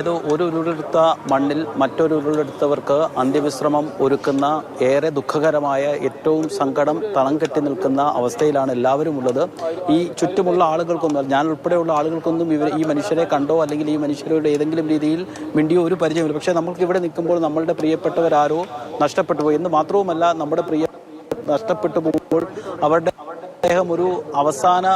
ഇത് ഒരു ഉരുളെടുത്ത മണ്ണിൽ മറ്റൊരു ഉരുളെടുത്തവർക്ക് അന്ത്യവിശ്രമം ഒരുക്കുന്ന ഏറെ ദുഃഖകരമായ ഏറ്റവും സങ്കടം തളം കെട്ടി നിൽക്കുന്ന അവസ്ഥയിലാണ് എല്ലാവരും ഉള്ളത്. ഈ ചുറ്റുമുള്ള ആളുകൾക്കൊന്നും ഞാൻ ഉൾപ്പെടെയുള്ള ആളുകൾക്കൊന്നും ഇവർ ഈ മനുഷ്യരെ കണ്ടോ? അല്ലെങ്കിൽ ഈ മനുഷ്യരോട് ഏതെങ്കിലും രീതിയിൽ മിണ്ടിയോ ഒരു പരിചയമില്ല പക്ഷേ നമ്മൾക്ക് ഇവിടെ നിൽക്കുമ്പോൾ നമ്മളുടെ പ്രിയപ്പെട്ടവരാരോ നഷ്ടപ്പെട്ടു പോയി. എന്ന് മാത്രവുമല്ല നമ്മുടെ പ്രിയ നഷ്ടപ്പെട്ടു പോകുമ്പോൾ അവരുടെ അദ്ദേഹം ഒരു അവസാന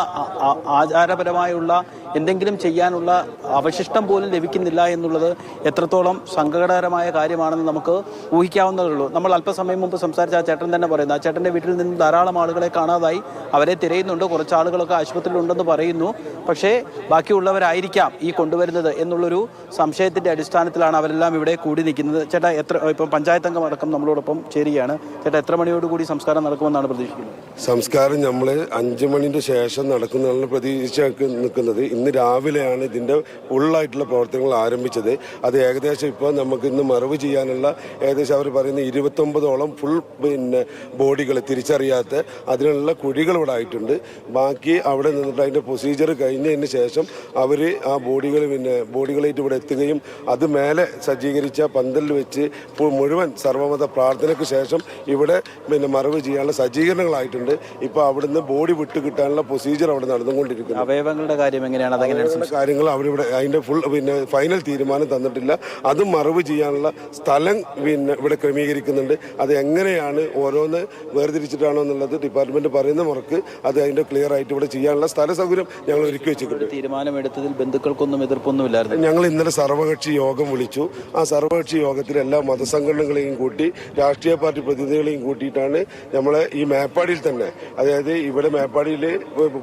ആചാരപരമായുള്ള എന്തെങ്കിലും ചെയ്യാനുള്ള അവശിഷ്ടം പോലും ലഭിക്കുന്നില്ല എന്നുള്ളത് എത്രത്തോളം സങ്കടകരമായ കാര്യമാണെന്ന് നമുക്ക് ഊഹിക്കാവുന്നതേ ഉള്ളൂ. നമ്മൾ അല്പസമയം മുമ്പ് സംസാരിച്ച ആ ചേട്ടൻ തന്നെ പറയുന്നു. ആ ചേട്ടന്റെ വീട്ടിൽ നിന്ന് ധാരാളം ആളുകളെ കാണാതായി അവരെ തിരയുന്നുണ്ട്. കുറച്ച് ആളുകളൊക്കെ ആശുപത്രിയിലുണ്ടെന്ന് പറയുന്നു. പക്ഷേ ബാക്കിയുള്ളവരായിരിക്കാം ഈ കൊണ്ടുവരുന്നത് എന്നുള്ളൊരു സംശയത്തിന്റെ അടിസ്ഥാനത്തിലാണ് അവരെല്ലാം ഇവിടെ കൂടി നിൽക്കുന്നത്. ചേട്ടാ എത്ര ഇപ്പം പഞ്ചായത്ത് അംഗം അടക്കം നമ്മളോടൊപ്പം ചേരുകയാണ്. ചേട്ടാ എത്ര മണിയോടുകൂടി സംസ്കാരം നടക്കുമെന്നാണ് പ്രതീക്ഷിക്കുന്നത്? സംസ്കാരം നമ്മൾ അഞ്ച് മണിന്റെ ശേഷം നടക്കുന്നതാണ് പ്രതീക്ഷ നിൽക്കുന്നത്. ഇന്ന് രാവിലെയാണ് ഇതിന്റെ ഫുള്ളായിട്ടുള്ള പ്രവർത്തനങ്ങൾ ആരംഭിച്ചത്. അത് ഏകദേശം ഇപ്പോൾ നമുക്ക് ഇന്ന് മറവ് ചെയ്യാനുള്ള ഏകദേശം അവർ പറയുന്ന ഇരുപത്തൊമ്പതോളം ഫുൾ പിന്നെ ബോഡികൾ തിരിച്ചറിയാത്ത അതിനുള്ള കുഴികൾ ഇവിടെ ആയിട്ടുണ്ട്. ബാക്കി അവിടെ നിന്നിട്ട് അതിന്റെ പ്രൊസീജിയർ കഴിഞ്ഞതിന് ശേഷം അവർ ആ ബോഡികൾ പിന്നെ ബോഡികളായിട്ട് ഇവിടെ എത്തുകയും അത് മേലെ സജ്ജീകരിച്ച പന്തലിൽ വെച്ച് മുഴുവൻ സർവമത പ്രാർത്ഥനയ്ക്ക് ശേഷം ഇവിടെ പിന്നെ മറവ് ചെയ്യാനുള്ള സജ്ജീകരണങ്ങളായിട്ടുണ്ട്. ഇപ്പോൾ അവിടുന്ന് ബോഡി വിട്ടുകിട്ടാനുള്ള പ്രൊസീജിയർ അവിടെ നടന്നുകൊണ്ടിരിക്കുന്നു. അവയവങ്ങളുടെ കാര്യം എങ്ങനെയാണ്? അതെങ്ങനെ കാര്യങ്ങൾ അവരിവിടെ അതിന്റെ ഫുൾ പിന്നെ ഫൈനൽ തീരുമാനം തന്നിട്ടില്ല. അത് മറവ് ചെയ്യാനുള്ള സ്ഥലം പിന്നെ ഇവിടെ ക്രമീകരിക്കുന്നുണ്ട്. അത് എങ്ങനെയാണ് ഓരോന്ന് വേർതിരിച്ചിട്ടാണോ എന്നുള്ളത് ഡിപ്പാർട്ട്മെന്റ് പറയുന്ന മുറക്ക് അത് അതിന്റെ ക്ലിയർ ആയിട്ട് ഇവിടെ ചെയ്യാനുള്ള സ്ഥല സൗകര്യം ഞങ്ങൾ ഒരുക്കി വെച്ചിട്ടുണ്ട്. തീരുമാനം എടുത്തതിൽ ബന്ധുക്കൾക്കൊന്നും എതിർപ്പൊന്നുമില്ലായിരുന്നു ഞങ്ങൾ ഇന്നലെ സർവകക്ഷി യോഗം വിളിച്ചു. ആ സർവകക്ഷി യോഗത്തിൽ എല്ലാ മതസംഘടനകളെയും കൂട്ടി രാഷ്ട്രീയ പാർട്ടി പ്രതിനിധികളെയും കൂട്ടിയിട്ടാണ് നമ്മളെ ഈ മേപ്പാടിയിൽ തന്നെ. അതായത് ഇവിടെ മേപ്പാടിയിൽ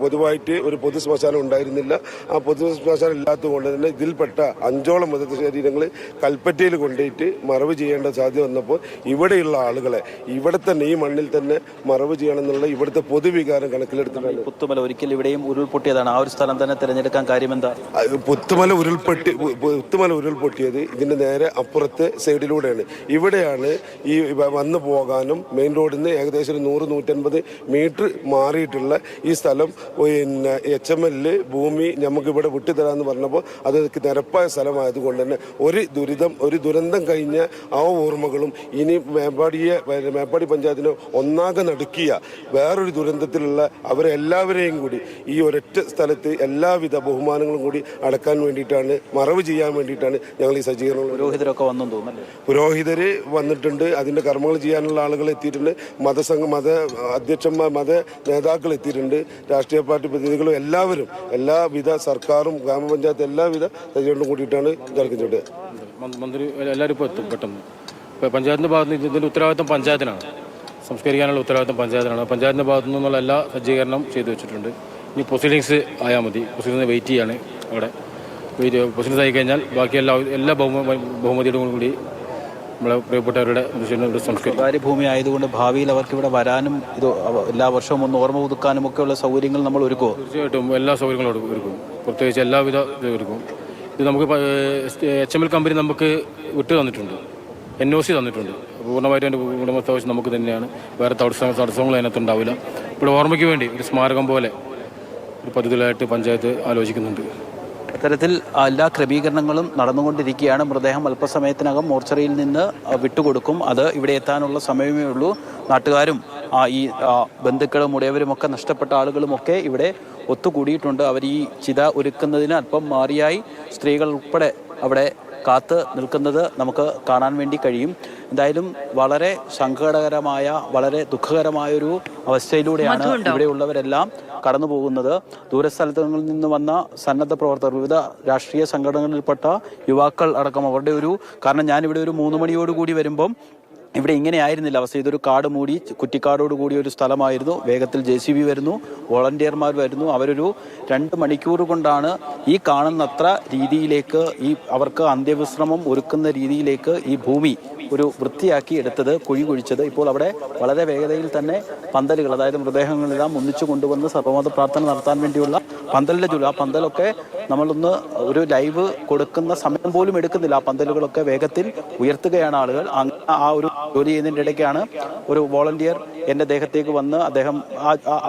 പൊതുവായിട്ട് ഒരു പൊതു ശ്മശാനം ഉണ്ടായിരുന്നില്ല. ആ പൊതു ശ്മശാനം ഇല്ലാത്തതുകൊണ്ട് തന്നെ ഇതിൽപ്പെട്ട അഞ്ചോളം മൃതശരീരങ്ങൾ കൽപ്പറ്റയിൽ കൊണ്ടുപോയിട്ട് മറവ് ചെയ്യേണ്ട സാധ്യത വന്നപ്പോൾ ഇവിടെയുള്ള ആളുകളെ ഇവിടെ തന്നെ ഈ മണ്ണിൽ തന്നെ മറവ് ചെയ്യണമെന്നുള്ള ഇവിടുത്തെ പൊതുവികാരം കണക്കിലെടുത്തിട്ടുണ്ട് പുത്തുമല ഒരിക്കൽ ഇവിടെയും ഉരുൾപൊട്ടിയതാണ്. ആ ഒരു സ്ഥലം തന്നെ തിരഞ്ഞെടുക്കാൻ കാര്യമെന്താ എന്താ? പുത്തുമല ഉരുൾപൊട്ടി പുത്തുമല ഉരുൾപൊട്ടിയത് ഇതിന്റെ നേരെ അപ്പുറത്തെ സൈഡിലൂടെയാണ്. ഇവിടെയാണ് ഈ വന്നു പോകാനും മെയിൻ റോഡിൽ നിന്ന് ഏകദേശം ഒരു നൂറ് നൂറ്റൻപത് മീറ്റർ മാറിയിട്ടുള്ള ഈ സ്ഥലം പിന്നെ എച്ച് എം എൽ ഭൂമി നമുക്ക് ഇവിടെ വിട്ടുതരാമെന്ന് പറഞ്ഞപ്പോൾ അത് നിരപ്പായ സ്ഥലമായതുകൊണ്ട് തന്നെ ഒരു ദുരിതം ഒരു ദുരന്തം കഴിഞ്ഞ ആ ഓർമ്മകളും ഇനി മേപ്പാടിയെ മേപ്പാടി പഞ്ചായത്തിനെ ഒന്നാകെ നടുക്കിയ വേറൊരു ദുരന്തത്തിലുള്ള അവരെല്ലാവരെയും കൂടി ഈ ഒരൊറ്റ സ്ഥലത്ത് എല്ലാവിധ ബഹുമാനങ്ങളും കൂടി അടക്കാൻ വേണ്ടിയിട്ടാണ് മറവ് ചെയ്യാൻ വേണ്ടിയിട്ടാണ് ഞങ്ങൾ ഈ സജ്ജീകരണം പുരോഹിതരൊക്കെ വന്നു തോന്നുന്നു പുരോഹിതര് വന്നിട്ടുണ്ട് അതിന്റെ കർമ്മങ്ങൾ ചെയ്യാനുള്ള ആളുകൾ എത്തിയിട്ടുണ്ട് മതസംഘ മത അധ്യക്ഷന്മാർ മത നേതാക്കൾ എത്തിയിട്ടുണ്ട് രാഷ്ട്രീയ പാർട്ടി പ്രതിനിധികളും എല്ലാവരും എല്ലാവിധ സർക്കാരും ഗ്രാമപഞ്ചായത്ത് എല്ലാവിധ സജ്ജീകരണം കൂട്ടിയിട്ടാണ് ഇത് മന്ത്രി- എല്ലാവരും ഇപ്പോൾ എത്തും പെട്ടെന്ന്. പഞ്ചായത്തിന്റെ ഭാഗത്ത് നിന്ന് ഇതിന്റെ ഉത്തരവാദിത്തം പഞ്ചായത്തിനാണ്. സംസ്കരിക്കാനുള്ള ഉത്തരവാദിത്തം പഞ്ചായത്തിനാണ്. പഞ്ചായത്തിന്റെ ഭാഗത്തു നിന്നുള്ള എല്ലാ സജ്ജീകരണം ചെയ്തു വെച്ചിട്ടുണ്ട്. ഇനി പ്രൊസീഡിങ്സ് ആയാൽ മതി. പ്രൊസീഡിങ്സ് വെയിറ്റ് ചെയ്യാണ് അവിടെ. പ്രൊസീഡിങ്സ് ആയി കഴിഞ്ഞാൽ ബാക്കി എല്ലാ എല്ലാ ബഹുമ ബഹുമതിയോടും കൂടി നമ്മളെ പ്രിയപ്പെട്ടവരുടെ സ്വകാര്യ ഭൂമി ആയതുകൊണ്ട് ഭാവിയിൽ അവർക്ക് ഇവിടെ വരാനും ഇത് എല്ലാ വർഷവും ഒന്ന് ഓർമ്മ പുതുക്കാനും ഒക്കെയുള്ള സൗകര്യങ്ങൾ നമ്മൾ ഒരുക്കുമോ തീർച്ചയായിട്ടും എല്ലാ സൗകര്യങ്ങളും ഒരുക്കും പ്രത്യേകിച്ച് എല്ലാവിധ ഒരുക്കും. ഇത് നമുക്ക് എച്ച് എം എൽ കമ്പനി നമുക്ക് വിട്ടു തന്നിട്ടുണ്ട്. എൻ ഒ സി തന്നിട്ടുണ്ട്. പൂർണമായിട്ടും അതിന്റെ ഉടമസ്ഥാവകാശം നമുക്ക് തന്നെയാണ്. വേറെ തടസ്സങ്ങൾ തടസ്സങ്ങൾ അതിനകത്ത് ഉണ്ടാവില്ല ഇവിടെ ഓർമ്മയ്ക്ക് വേണ്ടി ഒരു സ്മാരകം പോലെ ഒരു പദ്ധതികളായിട്ട് പഞ്ചായത്ത് ആലോചിക്കുന്നുണ്ട്. അത്തരത്തിൽ എല്ലാ ക്രമീകരണങ്ങളും നടന്നുകൊണ്ടിരിക്കുകയാണ്. മൃതദേഹം അല്പസമയത്തിനകം മോർച്ചറിയിൽ നിന്ന് വിട്ടുകൊടുക്കും. അത് ഇവിടെ എത്താനുള്ള സമയമേ ഉള്ളൂ. നാട്ടുകാരും ഈ ബന്ധുക്കളും ഉടയവരുമൊക്കെ നഷ്ടപ്പെട്ട ആളുകളുമൊക്കെ ഇവിടെ ഒത്തുകൂടിയിട്ടുണ്ട്. അവർ ഈ ചിത ഒരുക്കുന്നതിന് അല്പം മാറിയായി. സ്ത്രീകൾ ഉൾപ്പെടെ അവിടെ കാത്ത് നിൽക്കുന്നത് നമുക്ക് കാണാൻ വേണ്ടി കഴിയും. എന്തായാലും വളരെ സങ്കടകരമായ വളരെ ദുഃഖകരമായൊരു അവസ്ഥയിലൂടെയാണ് ഇവിടെയുള്ളവരെല്ലാം കടന്നു പോകുന്നത് ദൂരസ്ഥലങ്ങളിൽ നിന്ന് വന്ന സന്നദ്ധ പ്രവർത്തകർ വിവിധ രാഷ്ട്രീയ സംഘടനകളിൽപ്പെട്ട യുവാക്കൾ അടക്കം അവരുടെ ഒരു കാരണം ഞാനിവിടെ ഒരു മൂന്ന് മണിയോടുകൂടി വരുമ്പം ഇവിടെ ഇങ്ങനെ ആയിരുന്നില്ല. അവസ്ഥ ഇതൊരു കാട് മൂടി കുറ്റിക്കാടോട് കൂടിയ ഒരു സ്ഥലമായിരുന്നു. വേഗത്തിൽ ജെ സി ബി വരുന്നു വോളണ്ടിയർമാർ വരുന്നു. അവരൊരു രണ്ട് മണിക്കൂർ കൊണ്ടാണ് ഈ കാണുന്നത്ര രീതിയിലേക്ക് ഈ അവർക്ക് അന്ത്യവിശ്രമം ഒരുക്കുന്ന രീതിയിലേക്ക് ഈ ഭൂമി ഒരു വൃത്തിയാക്കി എടുത്തത് കുഴി കുഴിച്ചത്. ഇപ്പോൾ അവിടെ വളരെ വേഗതയിൽ തന്നെ പന്തലുകൾ അതായത് മൃതദേഹങ്ങളെല്ലാം ഒന്നിച്ചു കൊണ്ടുവന്ന് സർവമത പ്രാർത്ഥന നടത്താൻ വേണ്ടിയുള്ള പന്തലിന്റെ ജോലി ആ പന്തലൊക്കെ നമ്മളൊന്ന് ഒരു ലൈവ് കൊടുക്കുന്ന സമയം പോലും എടുക്കുന്നില്ല. ആ പന്തലുകളൊക്കെ വേഗത്തിൽ ഉയർത്തുകയാണ് ആളുകൾ. ആ ഒരു ജോലി ചെയ്യുന്നതിന്റെ ഇടയ്ക്കാണ് ഒരു വോളണ്ടിയർ എന്റെ ദേഹത്തേക്ക് വന്ന് അദ്ദേഹം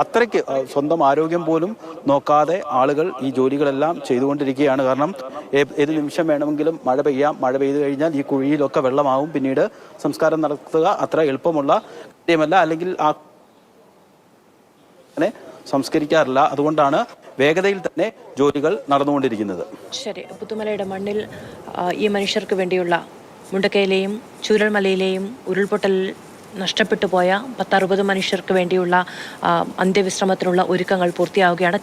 അത്രയ്ക്ക് സ്വന്തം ആരോഗ്യം പോലും നോക്കാതെ ആളുകൾ ഈ ജോലികളെല്ലാം ചെയ്തുകൊണ്ടിരിക്കുകയാണ്. കാരണം ഏത് നിമിഷം വേണമെങ്കിലും മഴ പെയ്യാം. മഴ പെയ്തു കഴിഞ്ഞാൽ ഈ കുഴിയിലൊക്കെ വെള്ളമാവും. പിന്നീട് സംസ്കാരം നടത്തുക അത്ര എളുപ്പമുള്ള കാര്യമല്ല. അല്ലെങ്കിൽ ആ സംസ്കരിക്കാറില്ല. അതുകൊണ്ടാണ് വേഗതയിൽ തന്നെ ജോലികൾ നടന്നുകൊണ്ടിരിക്കുന്നത്. ശരി. പുത്തുമലയുടെ മണ്ണിൽ ഈ മനുഷ്യർക്ക് വേണ്ടിയുള്ള മുണ്ടക്കയിലെയും ചൂരൽമലയിലെയും ഉരുൾപൊട്ടൽ നഷ്ടപ്പെട്ടു പോയ പത്തറുപത് മനുഷ്യർക്ക് വേണ്ടിയുള്ള അന്ത്യവിശ്രമത്തിനുള്ള ഒരുക്കങ്ങൾ പൂർത്തിയാവുകയാണ്